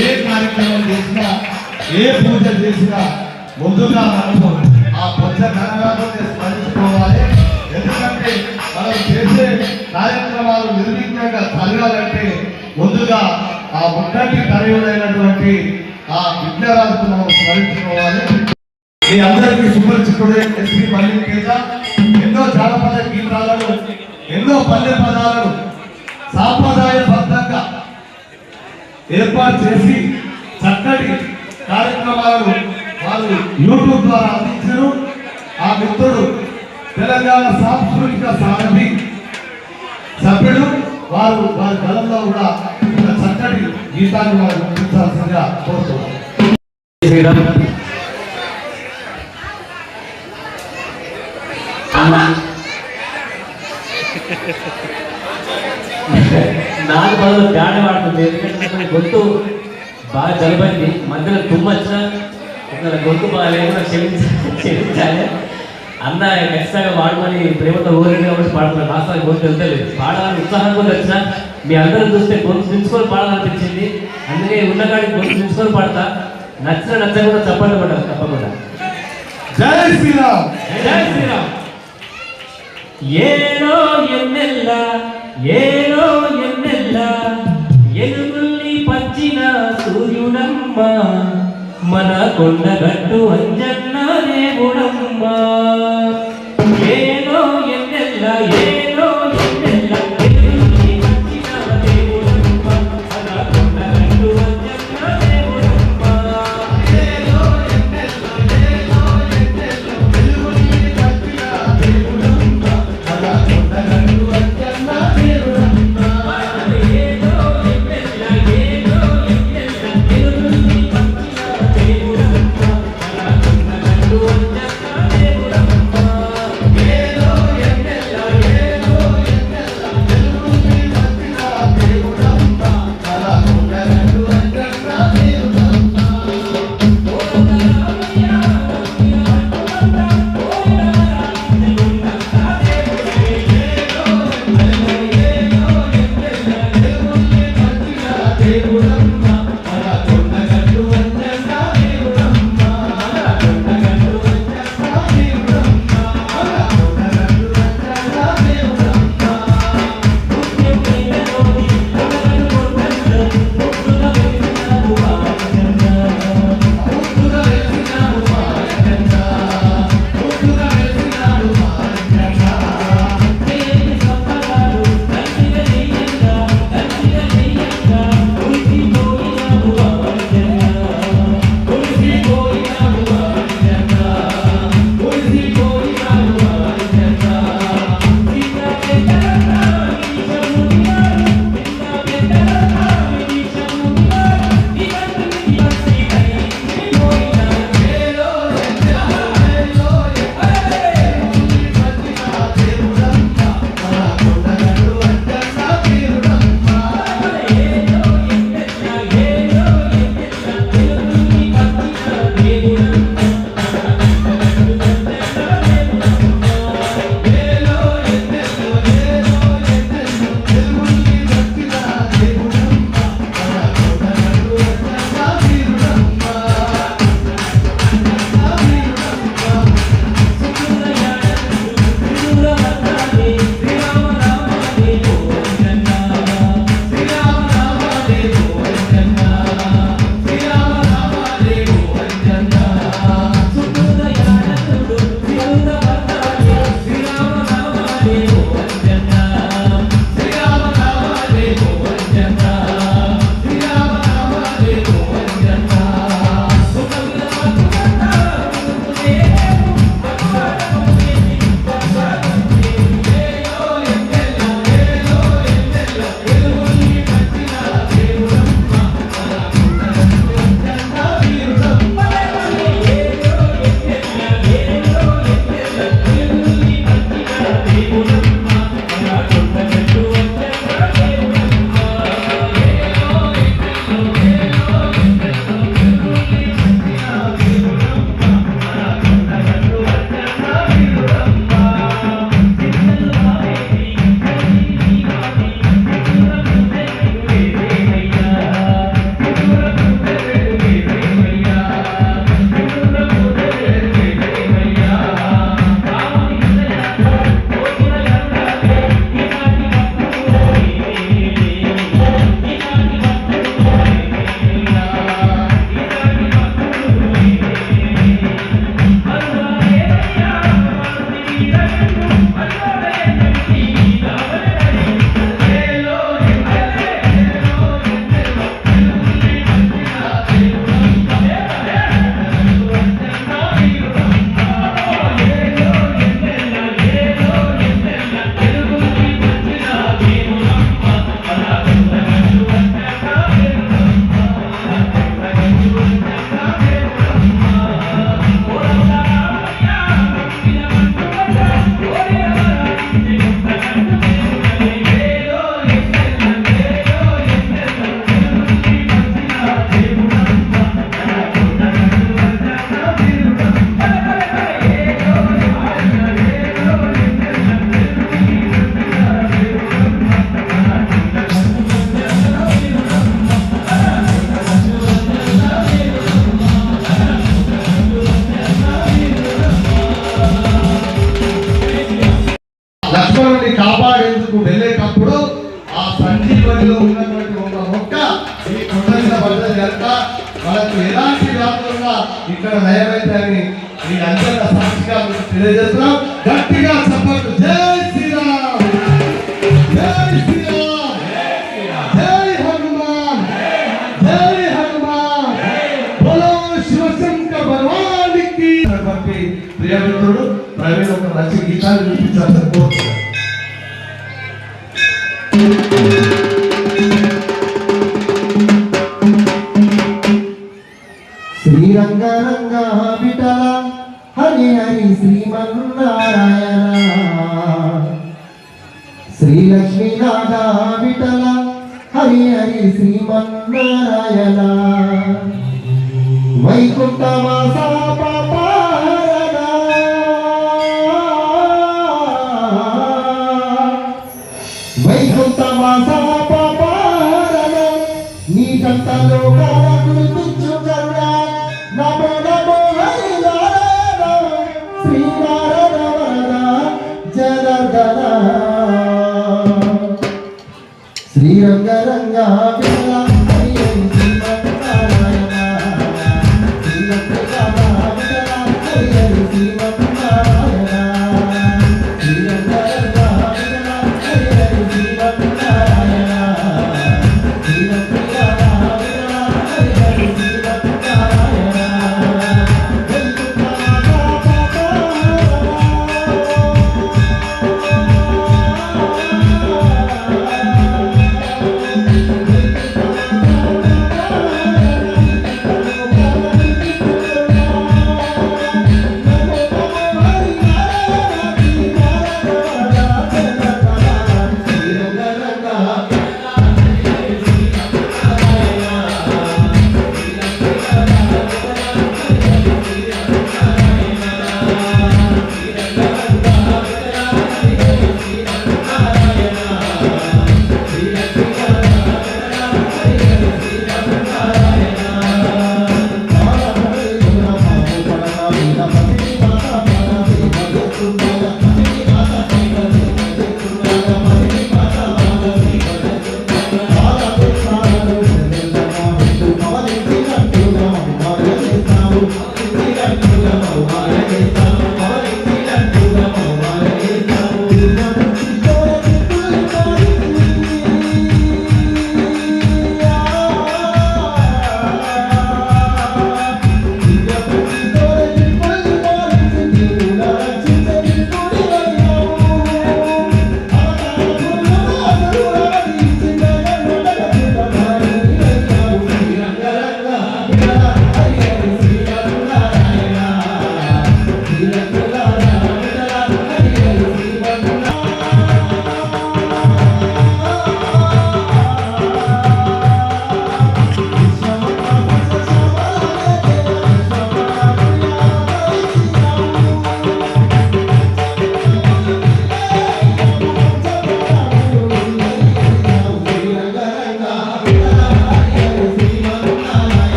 ఏ కార్యక్రమం చేసినా ఏ పూజ చేసినా ముందుగా అనుభవం. ఆ పొద్ద ధనరాజుని స్మరించుకోవాలి. ఎందుకంటే మనం చేసే కార్యక్రమాలు నిర్విఘ్నంగా జరగాలంటే ముందుగా ఆ ముట్టటి తరయుడైనటువంటి ఆ విద్యారాజును మనం స్మరించుకోవాలి. మీ అందరికీ సుపరిచితుడే ఎస్పీ మల్లికేత. ఎన్నో జానపద గీతాలను ఎన్నో పల్లె పదాలను ఏర్పాటు చేసి చక్కటి కార్యక్రమాలను వాళ్ళు యూట్యూబ్ ద్వారా అందించారు. ఆ మిత్రుడు తెలంగాణ సాంస్కృతిక సారథి సభ్యుడు. వారు వారి బలంలో కూడా చక్కటి గీతాన్ని వారు గుర్తించాల్సిందిగా కోరుతున్నాం. శ్రీరామ్ నాకు బదులు గాడి వాడుతుంది. ఎందుకంటే నాకు గొంతు బాగా జలబైంది. మధ్యలో తుమ్ము వచ్చినా ఇక్కడ గొంతు బాగా లేకుండా క్షమించాలి. అన్న ఖచ్చితంగా వాడమని ప్రేమతో ఊరేది కాబట్టి పాడుతున్నాను రాష్ట్రానికి గొంతు వెళ్తలేదు పాడాలని ఉత్సాహం కూడా వచ్చిన మీ అందరూ చూస్తే గొంతు దించుకొని పాడాలనిపించింది. అందుకే ఉన్నగాడికి గొంతు దించుకొని పాడతా. నచ్చిన నచ్చకుండా చెప్పండి పడ్డా తప్పకుండా. జై శ్రీరామ్. జై శ్రీరామ్. ఏలో ఎన్నెల్ల ఏలో ఎన్నెల్ల? ఎలుగుల్ని పచ్చిన సూర్యుడమ్మ. మన కొండగట్టు అంజన్న దేవుడమ్మ కు వెళ్ళేటప్పుడు ఆ సంజీవనిలో ఉన్నటువంటి ఒక మొక్క ఈ కొండ మీద కనుక మనకు ఎలాంటి వ్యాపారంగా ఇక్కడ నయమైతాయని ఈ అంజన సాక్షిగా మీకు తెలియజేస్తున్నాం. గట్టిగా చెప్పండి. జై శ్రీరామ్! జై శ్రీరామ్! జై హనుమాన్! జై హనుమాన్! బోలో శివశంకర్ భగవానికి. ప్రియమిత్రుడు ప్రవీణ్ ఒక మంచి గీతాన్ని చూపించాల్సిన కోరుతున్నాను. శ్రీమన్నారాయణ వైకుంఠవాస వైకుంఠవాస నీ కంతలో గుర్తించు కరుణ నమో నమో హరి శ్రీనారాయణ వరద హరి శ్రీమన్నారాయణ